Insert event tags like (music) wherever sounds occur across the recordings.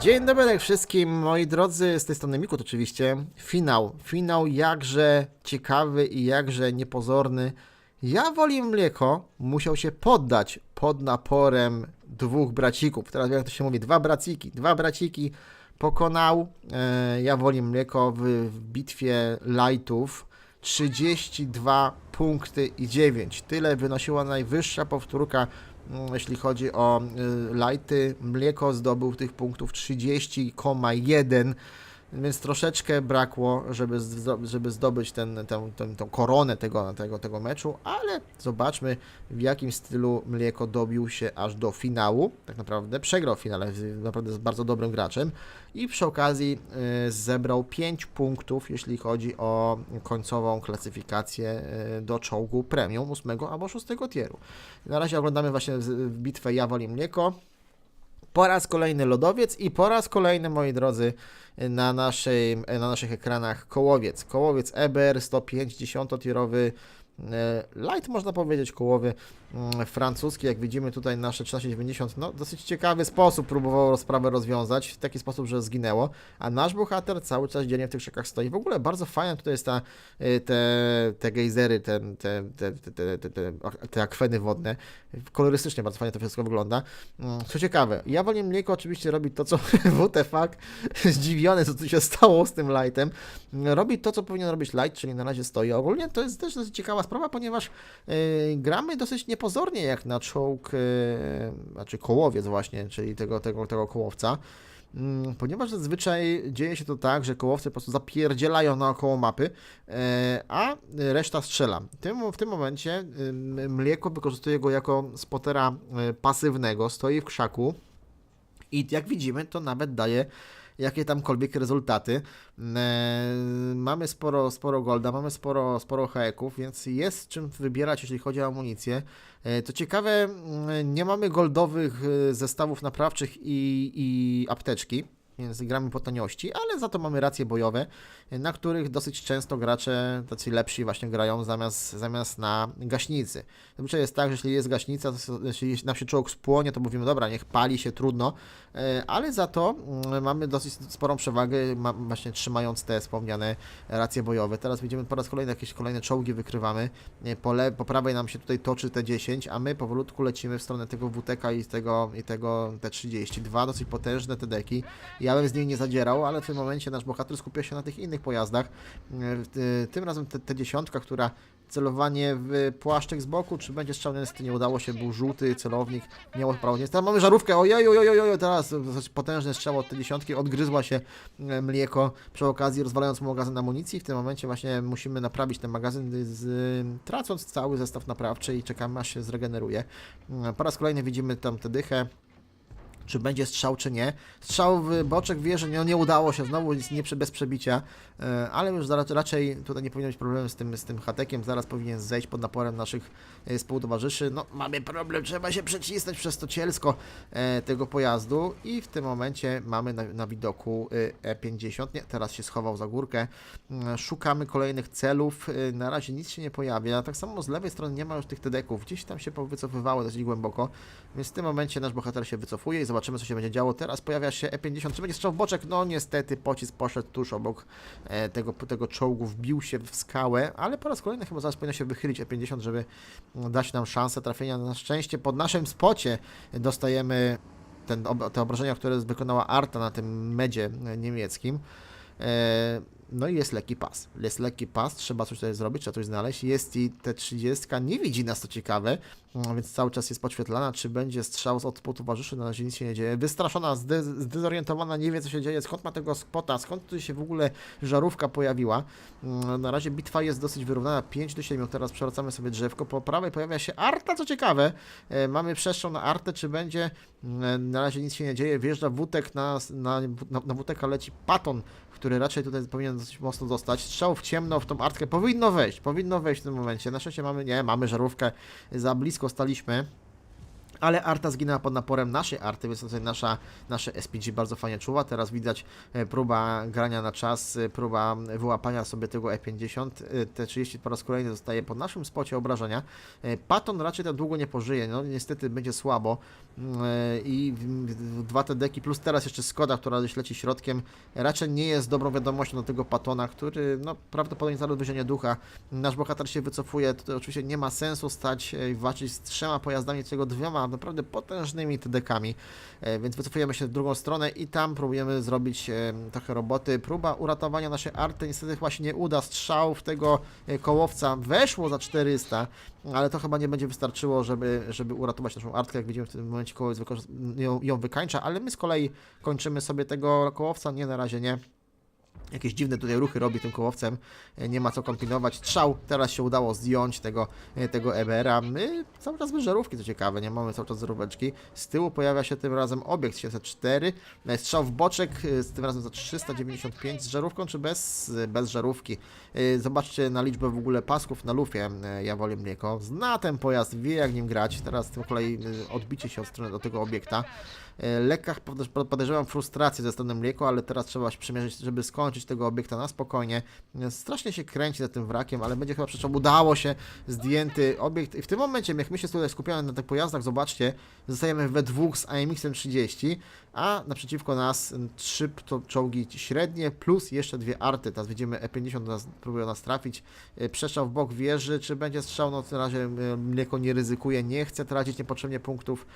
Dzień dobry wszystkim, moi drodzy, z tej strony Mikut oczywiście. Finał, finał jakże ciekawy i jakże niepozorny. Ja woli mleko musiał się poddać pod naporem dwóch bracików. Teraz jak to się mówi, dwa braciki, dwa braciki pokonał e, ja woli mleko w, w bitwie lightów. 32 punkty i 9. Tyle wynosiła najwyższa powtórka, jeśli chodzi o y, lighty. Mleko zdobył tych punktów 30,1. Więc troszeczkę brakło, żeby, żeby zdobyć ten, tę, koronę tego, tego, tego meczu, ale zobaczmy w jakim stylu Mleko dobił się aż do finału. Tak naprawdę przegrał w finale, z- naprawdę jest bardzo dobrym graczem i przy okazji y, zebrał 5 punktów, jeśli chodzi o końcową klasyfikację y, do czołgu premium 8 albo 6 tieru. Na razie oglądamy właśnie z- bitwę Ja woli Mleko. Po raz kolejny lodowiec i po raz kolejny, moi drodzy, na, naszej, na naszych ekranach kołowiec. Kołowiec EBR 150-tierowy e, E, light, można powiedzieć, kołowy mm, francuski. Jak widzimy tutaj nasze 1390, no dosyć ciekawy sposób próbował sprawę rozwiązać, w taki sposób, że zginęło, a nasz bohater cały czas dziennie w tych krzakach stoi. W ogóle bardzo fajna tutaj jest ta, e, te, te gejzery, te, te, te, te, te, te, te akweny wodne. Kolorystycznie bardzo fajnie to wszystko wygląda. Mm, co ciekawe, ja wolę mleko oczywiście robi to, co (laughs) WTF, zdziwiony, co tu się stało z tym lightem. Robi to, co powinien robić light, czyli na razie stoi. Ogólnie to jest też dosyć ciekawa sprawa, ponieważ yy, gramy dosyć niepozornie jak na czołg, yy, znaczy kołowiec właśnie, czyli tego, tego, tego kołowca. Mm, Ponieważ zazwyczaj dzieje się to tak, że kołowce po prostu zapierdzielają naokoło mapy, e, a reszta strzela. W tym, momencie Mleko wykorzystuje go jako spotera e, pasywnego, stoi w krzaku i jak widzimy, to nawet daje jakie tamkolwiek rezultaty. E, mamy sporo, sporo golda, mamy sporo, sporo haeków, więc jest czym wybierać, jeśli chodzi o amunicję. E, To ciekawe, mm, nie mamy goldowych e, zestawów naprawczych i, i apteczki, więc gramy po taniości, ale za to mamy racje bojowe, na których dosyć często gracze tacy lepsi właśnie grają zamiast, zamiast na gaśnicy. Zazwyczaj jest tak, że jeśli jest gaśnica, to jeśli nam się czołg spłonie, to mówimy, dobra, niech pali się, trudno, e, ale za to mm, mamy dosyć sporą przewagę, właśnie trzymając te wspomniane racje bojowe. Teraz widzimy po raz kolejny jakieś kolejne czołgi wykrywamy, E, po, le, po prawej nam się tutaj toczy T10, a my powolutku lecimy w stronę tego WTK i tego, i tego T30. Dwa dosyć potężne TD-ki. Ja bym z nimi nie zadzierał, ale w tym momencie nasz bohater skupia się na tych innych pojazdach. E, Tym razem te- T10, która celowanie w płaszczek z boku, czy będzie strzał niestety nie udało się, był żółty celownik, miało prawo nie. Teraz mamy żarówkę, ojej, ojej, ojej, teraz potężny strzał od T10, odgryzła się e, mleko przy okazji rozwalając magazyn amunicji. W tym momencie właśnie musimy naprawić ten magazyn, z, tracąc cały zestaw naprawczy i czekamy aż się zregeneruje. Mm, Po raz kolejny widzimy tam tę dychę. Czy będzie strzał, czy nie. Strzał w boczek wieży nie, nie udało się, znowu jest nie bez przebicia, e, ale już zaraz, raczej tutaj nie powinno być problemu z tym, z tym hatekiem, zaraz powinien zejść pod naporem naszych e, współtowarzyszy. No, mamy problem, trzeba się przecisnąć przez to cielsko e, tego pojazdu. I w tym momencie mamy na, na widoku e, E50, nie, teraz się schował za górkę, Mm, szukamy kolejnych celów, na razie nic się nie pojawia, tak samo z lewej strony nie ma już tych tedeków, gdzieś tam się wycofywały dosyć głęboko, więc w tym momencie nasz bohater się wycofuje i zobaczymy co się będzie działo. Teraz pojawia się E50, czy będzie strzał w boczek? No niestety pocisk poszedł tuż obok e, tego, tego czołgu, wbił się w skałę, ale po raz kolejny chyba zaraz powinno się wychylić E50, żeby mm, dać nam szansę trafienia. Na szczęście pod naszym spocie dostajemy ten, te obrażenia, które wykonała Arta na tym medzie e, niemieckim. E, No i jest lekki pas. Jest lekki pas, trzeba coś tutaj zrobić, trzeba coś znaleźć. Jest i T30, nie widzi nas, to ciekawe, mm, więc cały czas jest podświetlana. Czy będzie strzał od towarzyszy? Na razie nic się nie dzieje. Wystraszona, zde- zdezorientowana, nie wie co się dzieje, skąd ma tego spota, skąd tu się w ogóle żarówka pojawiła. Mm, Na razie bitwa jest dosyć wyrównana, 5 do 7. Teraz przewracamy sobie drzewko. Po prawej pojawia się Arta, co ciekawe. E, Mamy przestrzał na Artę, czy będzie? Mm, Na razie nic się nie dzieje. Wjeżdża Wutek na, na, na, na Wuteka leci Paton, który raczej tutaj powinien dosyć mocno dostać. Strzał w ciemno w tą artkę powinno wejść, powinno wejść w tym momencie. Na szczęście mamy, nie, mamy żarówkę, za blisko staliśmy. Ale Arta zginęła pod naporem naszej Arty, więc tutaj nasza, nasze SPG bardzo fajnie czuwa. Teraz widać e, próba grania na czas, e, próba wyłapania sobie tego E50. E, T30 po raz kolejny zostaje pod naszym spocie obrażenia. Patton raczej tak długo nie pożyje, no niestety będzie słabo. Mm, I dwa te deki, plus teraz jeszcze Skoda, która gdzieś leci środkiem, raczej nie jest dobrą wiadomością do tego Patona, który no, prawdopodobnie zaraz wyzienie ducha. Nasz bohater się wycofuje, to oczywiście nie ma sensu stać i walczyć z trzema pojazdami, tylko dwiema naprawdę potężnymi TDK-ami, e, więc wycofujemy się w drugą stronę i tam próbujemy zrobić e, trochę roboty. Próba uratowania naszej arty niestety się nie uda, strzał w tego e, kołowca weszło za 400, ale to chyba nie będzie wystarczyło, żeby, żeby uratować naszą artkę, jak widzimy w tym momencie kołowiec ją, ją wykańcza, ale my z kolei kończymy sobie tego kołowca, nie na razie nie. Jakieś dziwne tutaj ruchy robi tym kołowcem, e, nie ma co kombinować. Strzał, teraz się udało zdjąć tego, e, tego EBR-a. My cały czas bez żarówki, co ciekawe, nie mamy cały czas żaróweczki. Z tyłu pojawia się tym razem obiekt 704, e, strzał w boczek, z tym razem za 395 z żarówką czy bez, bez żarówki. Zobaczcie na liczbę w ogóle pasków na lufie, ja wolę mleko. Zna ten pojazd, wie jak nim grać, teraz z kolei odbicie się od strony do tego obiekta. E, podejrz- podejrzewam frustrację ze strony mleko, ale teraz trzeba się przymierzyć, żeby skończyć tego obiekta na spokojnie. E, Strasznie się kręci za tym wrakiem, ale będzie chyba przecież udało się zdjęty obiekt. I w tym momencie, jak my się tutaj skupiamy na tych pojazdach, zobaczcie, zostajemy we dwóch z AMX-em 30, a naprzeciwko nas trzy czołgi średnie, plus jeszcze dwie arty. Teraz widzimy E50 do nas, próbuje nas trafić. E, Przestrzał w bok wieży, czy będzie strzał? No na razie mleko nie ryzykuje, nie chce tracić niepotrzebnie punktów.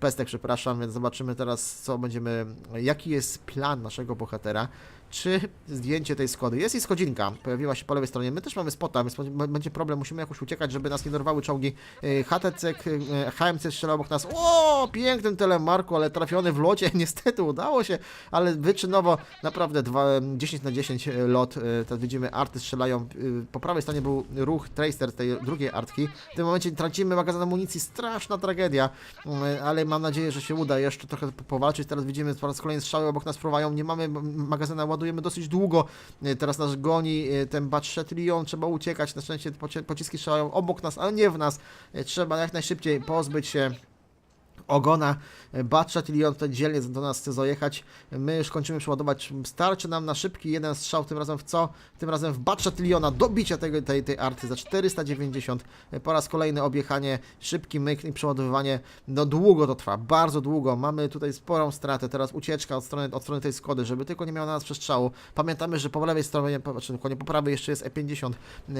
Pestek, przepraszam, więc zobaczymy teraz, co będziemy, jaki jest plan naszego bohatera. Czy zdjęcie tej Skody? Jest i Skodzinka, pojawiła się po lewej stronie. My też mamy spota, więc będzie problem, musimy jakoś uciekać, żeby nas nie dorwały czołgi. E, HTC, e, HMC strzelał obok nas. O, pięknym telemarku, ale trafiony w locie. (laughs) Niestety udało się, ale wyczynowo naprawdę dwa, 10 na 10 lot. E, Teraz widzimy, arty strzelają. Po prawej stronie był ruch Tracer tej drugiej artki. W tym momencie tracimy magazyn amunicji, straszna tragedia, ale mam nadzieję, że się uda jeszcze trochę po- powalczyć. Teraz widzimy po raz kolejny strzały obok nas fruwają, nie mamy magazyna, ładujemy dosyć długo. E, Teraz nas goni e, ten Batshetilion, trzeba uciekać. Na szczęście poci- pociski strzelają obok nas, ale nie w nas. E, Trzeba jak najszybciej pozbyć się ogona. Batshetilion tutaj dzielnie do nas chce zajechać. My już kończymy przeładować. Starczy nam na szybki jeden strzał, tym razem w co? Tym razem w Batshetiljona, dobicia tego, tej, tej arty za 490. Po raz kolejny objechanie, szybki myk i przeładowywanie. No długo to trwa, bardzo długo. Mamy tutaj sporą stratę. Teraz ucieczka od strony, od strony tej Skody, żeby tylko nie miał na nas przestrzału. Pamiętamy, że po lewej stronie, po- znaczy dokładnie po prawej jeszcze jest E50.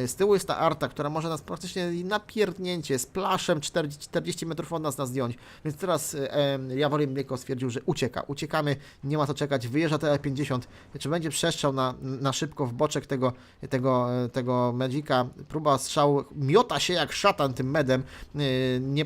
Z tyłu jest ta arta, która może nas praktycznie na pierdnięcie z plaszem 40, 40 metrów od nas nas zdjąć. Więc teraz e, Mleko stwierdził, że ucieka. Uciekamy, nie ma co czekać. Wyjeżdża te E50. Czy będzie przestrzał na, na szybko w boczek tego, tego, e, tego? Próba strzału miota się jak szatan tym medem. E, Nie,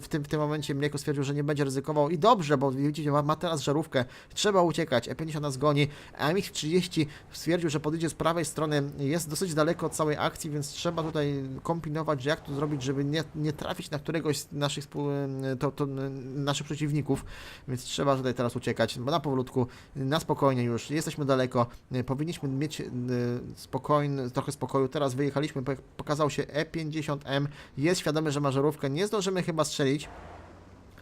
w, tym, w tym momencie Mleko stwierdził, że nie będzie ryzykował i dobrze, bo widzicie, ma, ma teraz żarówkę. Trzeba uciekać. E50 nas goni. AMX-30 stwierdził, że podejdzie z prawej strony. Jest dosyć daleko od całej akcji, więc trzeba tutaj kombinować, jak to zrobić, żeby nie, nie trafić na któregoś z naszych to, to naszych przeciwników, więc trzeba tutaj teraz uciekać, bo na powolutku, na spokojnie już, jesteśmy daleko, y, powinniśmy mieć y, spokojny, trochę spokoju, teraz wyjechaliśmy, po- pokazał się E50M, jest świadomy, że ma żarówkę, nie zdążymy chyba strzelić,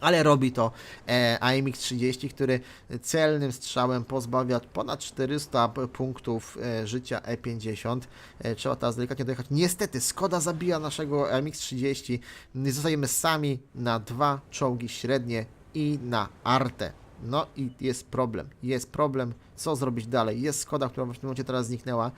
ale robi to e, AMX-30, który celnym strzałem pozbawia ponad 400 p- punktów e, życia E50. E, trzeba teraz delikatnie dojechać. Niestety, Skoda zabija naszego AMX-30. Zostajemy sami na dwa czołgi średnie i na Artę. No i jest problem. Jest problem, co zrobić dalej. Jest Skoda, która w tym momencie teraz zniknęła.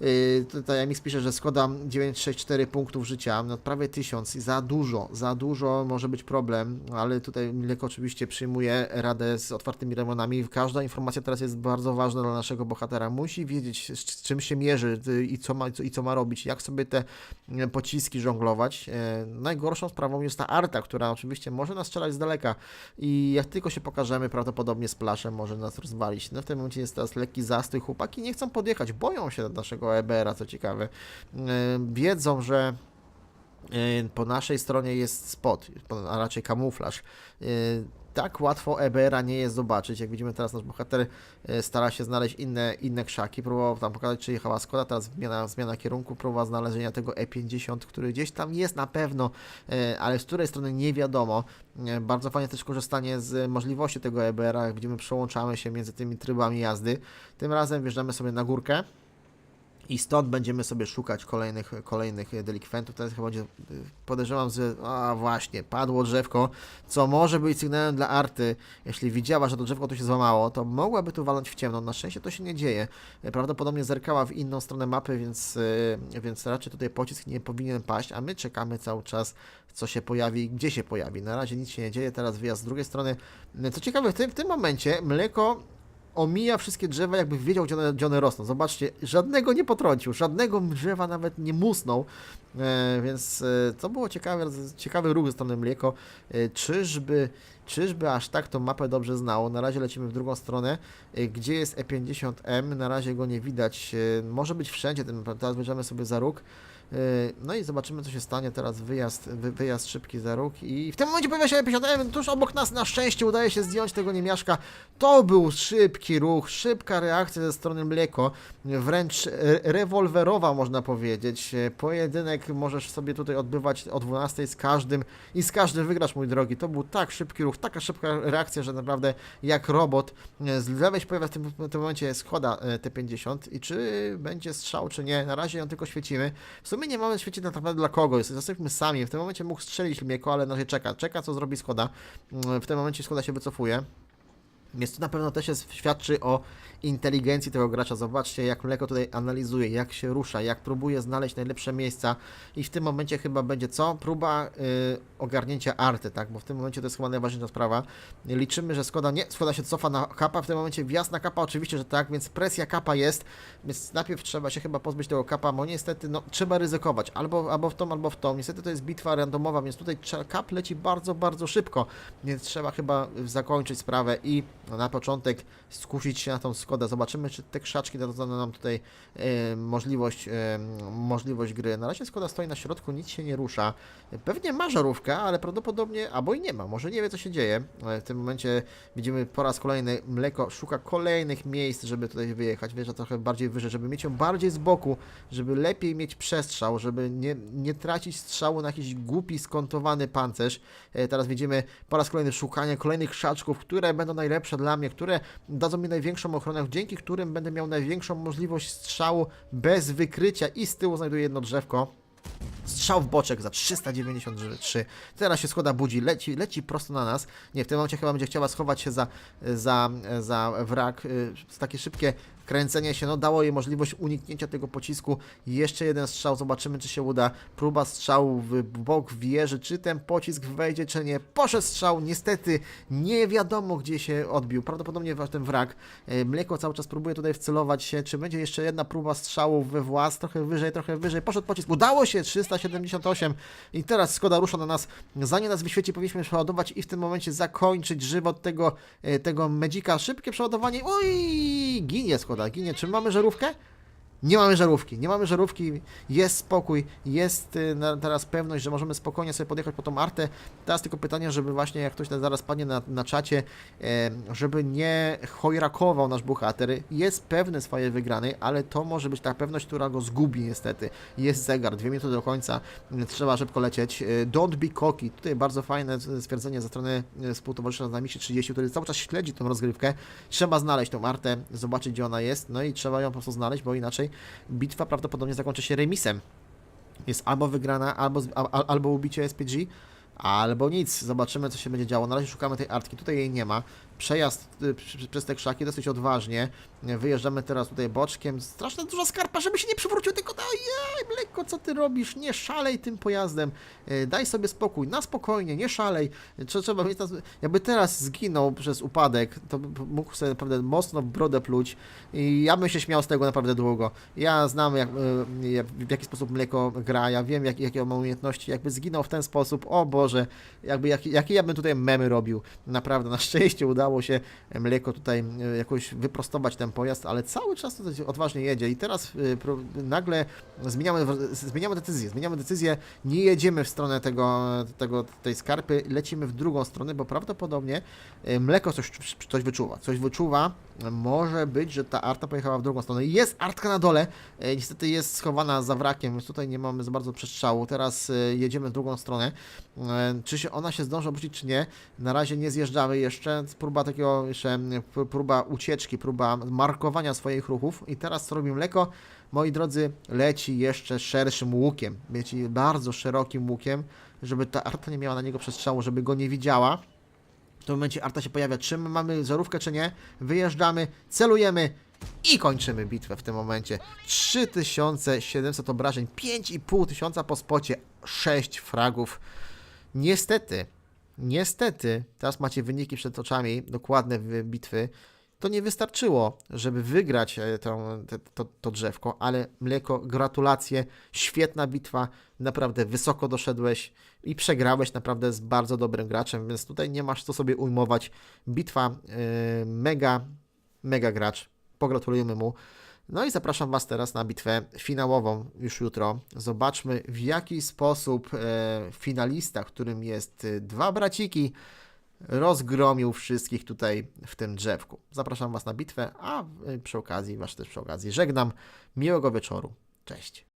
Yy, tutaj MX pisze, że Skoda 964 punktów życia, no prawie 1000, za dużo, za dużo może być problem, ale tutaj Mileko oczywiście przyjmuje radę z otwartymi ramionami. Każda informacja teraz jest bardzo ważna dla naszego bohatera. Musi wiedzieć, z czym się mierzy y, i co ma, i co ma robić, jak sobie te y, pociski żonglować. Najgorszą sprawą jest ta arta, która oczywiście może nas strzelać z daleka i jak tylko się pokażemy, prawdopodobnie z plaszem może nas rozwalić. No w tym momencie jest teraz lekki zastój. Chłopaki nie chcą podjechać, boją się naszego EBR-a, co ciekawe. E, Wiedzą, że e, po naszej stronie jest spot, po- a raczej kamuflaż. E, Tak łatwo EBR-a nie jest zobaczyć. Jak widzimy teraz nasz bohater stara się znaleźć inne, inne krzaki, próbował tam pokazać, czy jechała Skoda, teraz zmiana, zmiana kierunku, próba znalezienia tego E50, który gdzieś tam jest na pewno, ale z której strony nie wiadomo. Bardzo fajnie też korzystanie z możliwości tego EBR-a, jak widzimy przełączamy się między tymi trybami jazdy. Tym razem wjeżdżamy sobie na górkę. I stąd będziemy sobie szukać kolejnych, kolejnych delikwentów. Teraz chyba będzie, podejrzewam, że a właśnie, padło drzewko, co może być sygnałem dla Arty. Jeśli widziała, że to drzewko tu się złamało, to mogłaby tu walnąć w ciemno. Na szczęście to się nie dzieje. Prawdopodobnie zerkała w inną stronę mapy, więc, yy, więc raczej tutaj pocisk nie powinien paść, a my czekamy cały czas, co się pojawi, gdzie się pojawi. Na razie nic się nie dzieje, teraz wyjazd z drugiej strony. Co ciekawe, w tym, w tym momencie mleko omija wszystkie drzewa, jakby wiedział, gdzie one, gdzie one rosną. Zobaczcie, żadnego nie potrącił, żadnego drzewa nawet nie musnął, e, więc e, to było ciekawe, ciekawy ruch ze strony Mleko. E, czyżby, czyżby aż tak tą mapę dobrze znało? Na razie lecimy w drugą stronę. E, gdzie jest E50M? Na razie go nie widać. E, może być wszędzie, ten, teraz wyjdziemy sobie za róg. E, No i zobaczymy, co się stanie teraz. Wyjazd, wy, wyjazd szybki za róg. I w tym momencie pojawia się E50M tuż obok nas. Na szczęście udaje się zdjąć tego niemiaszka. To był szybki ruch, szybka reakcja ze strony Mleko. Wręcz rewolwerowa, można powiedzieć. Pojedynek możesz sobie tutaj odbywać o 12 z każdym i z każdym wygrasz, mój drogi. To był tak szybki ruch, taka szybka reakcja, że naprawdę jak robot. Z lewej się pojawia w tym, w tym momencie Skoda e, T50 i czy będzie strzał, czy nie. Na razie ją tylko świecimy. W sumie nie mamy świecić tak naprawdę dla kogo. Jest- Jesteśmy sami. W tym momencie mógł strzelić Mieko, ale na razie czeka. Czeka, co zrobi Skoda. Mm, W tym momencie Skoda się wycofuje. Więc to na pewno też jest, świadczy o inteligencji tego gracza. Zobaczcie, jak Mleko tutaj analizuje, jak się rusza, jak próbuje znaleźć najlepsze miejsca. I w tym momencie chyba będzie co? Próba y, ogarnięcia arty, tak? Bo w tym momencie to jest chyba najważniejsza sprawa. Liczymy, że Skoda nie, Skoda się cofa na kapa. W tym momencie wjazd na kapa, oczywiście, że tak, więc presja kapa jest. Więc najpierw trzeba się chyba pozbyć tego kapa, bo niestety no, trzeba ryzykować. Albo, albo w tą, albo w tą. Niestety to jest bitwa randomowa, więc tutaj kap leci bardzo, bardzo szybko. Więc trzeba chyba zakończyć sprawę i na początek skusić się na tą Skodę. Zobaczymy, czy te krzaczki dadzą nam tutaj e, możliwość, e, możliwość gry. Na razie Skoda stoi na środku, nic się nie rusza. Pewnie ma żarówkę, ale prawdopodobnie albo i nie ma. Może nie wie, co się dzieje. E, W tym momencie widzimy po raz kolejny Mleko szuka kolejnych miejsc, żeby tutaj wyjechać. Wjeżdża trochę bardziej wyżej, żeby mieć ją bardziej z boku, żeby lepiej mieć przestrzał, żeby nie, nie tracić strzału na jakiś głupi, skontowany pancerz. Teraz widzimy po raz kolejny szukanie kolejnych krzaczków, które będą najlepsze dla mnie, które dadzą mi największą ochronę, dzięki którym będę miał największą możliwość strzału bez wykrycia i z tyłu znajduję jedno drzewko. Strzał w boczek za 393. Teraz się Skoda budzi, leci, leci prosto na nas. Nie, w tym momencie chyba będzie chciała schować się za, za, za wrak. Y, Takie szybkie kręcenie się, no dało jej możliwość uniknięcia tego pocisku. Jeszcze jeden strzał, zobaczymy czy się uda. Próba strzału w bok wieży, czy ten pocisk wejdzie, czy nie. Poszedł strzał, niestety nie wiadomo gdzie się odbił. Prawdopodobnie ten wrak. Y, Mleko cały czas próbuje tutaj wcelować się. Czy będzie jeszcze jedna próba strzału we włas? Trochę wyżej, trochę wyżej. Poszedł pocisk, udało się! 378 i teraz Skoda rusza na nas. Zanim nas wyświeci, powinniśmy przeładować i w tym momencie zakończyć żywot tego, e, tego Medzika. Szybkie przeładowanie. Oj, ginie Skoda, ginie. Czy mamy żarówkę? Nie mamy żarówki, nie mamy żarówki, jest spokój, jest y, teraz pewność, że możemy spokojnie sobie podjechać po tą artę. Teraz tylko pytanie, żeby właśnie jak ktoś zaraz padnie na, na czacie, żeby nie chojrakował nasz bohater. Jest pewny swojej wygranej, ale to może być ta pewność, która go zgubi niestety. Jest zegar, dwie minuty do końca, y, trzeba szybko lecieć. E, Don't be cocky, tutaj bardzo fajne stwierdzenie ze strony współtowarzysza z nami 30, który cały czas śledzi tą rozgrywkę. Trzeba znaleźć tą artę, zobaczyć gdzie ona jest, no i trzeba ją po prostu znaleźć, bo inaczej bitwa prawdopodobnie zakończy się remisem. Jest albo wygrana, albo, albo ubicie SPG, albo nic. Zobaczymy, co się będzie działo. Na razie szukamy tej artki, tutaj jej nie ma. Przejazd y, przez te krzaki dosyć odważnie. Wyjeżdżamy teraz tutaj boczkiem. Straszna duża skarpa, żeby się nie przywrócił, tylko mleko, co ty robisz? Nie szalej tym pojazdem. Y, Daj sobie spokój, na spokojnie, nie szalej. Trze- Trzeba mieć, jakby teraz zginął przez upadek, to mógł sobie naprawdę mocno w brodę pluć i ja bym się śmiał z tego naprawdę długo. Ja znam jak, y, jak, w jaki sposób mleko gra, ja wiem jak, jakie ma umiejętności, jakby zginął w ten sposób, o Boże, jakby jaki, jakie ja bym tutaj memy robił. Naprawdę, na szczęście udało się mleko tutaj jakoś wyprostować ten pojazd, ale cały czas tutaj odważnie jedzie i teraz nagle zmieniamy, zmieniamy decyzję, zmieniamy decyzję, nie jedziemy w stronę tego, tego, tej skarpy, lecimy w drugą stronę, bo prawdopodobnie y, mleko coś, coś wyczuwa, coś wyczuwa, może być, że ta arta pojechała w drugą stronę. Jest artka na dole, e, niestety jest schowana za wrakiem, więc tutaj nie mamy za bardzo przestrzału. Teraz e, jedziemy w drugą stronę. Czy się ona się zdąży obrócić, czy nie? Na razie nie zjeżdżamy jeszcze. Próba takiego jeszcze, próba ucieczki, próba markowania swoich ruchów. I teraz co robi mleko? Moi drodzy, leci jeszcze szerszym łukiem. Leci bardzo szerokim łukiem, żeby ta arta nie miała na niego przestrzału, żeby go nie widziała. W tym momencie arta się pojawia, czy my mamy żarówkę, czy nie. Wyjeżdżamy, celujemy i kończymy bitwę w tym momencie. 3700 obrażeń, 5500 tysiąca po spocie, 6 fragów. Niestety, niestety, teraz macie wyniki przed oczami, dokładne wy- bitwy. To nie wystarczyło, żeby wygrać e, to, to drzewko, ale mleko, gratulacje, świetna bitwa, naprawdę wysoko doszedłeś i przegrałeś naprawdę z bardzo dobrym graczem, więc tutaj nie masz co sobie ujmować. Bitwa e, mega, mega gracz. Pogratulujemy mu. No i zapraszam Was teraz na bitwę finałową już jutro. Zobaczmy w jaki sposób e, finalista, którym jest e, dwa braciki, rozgromił wszystkich tutaj w tym drzewku. Zapraszam Was na bitwę, a e, przy okazji, Was też przy okazji żegnam. Miłego wieczoru. Cześć.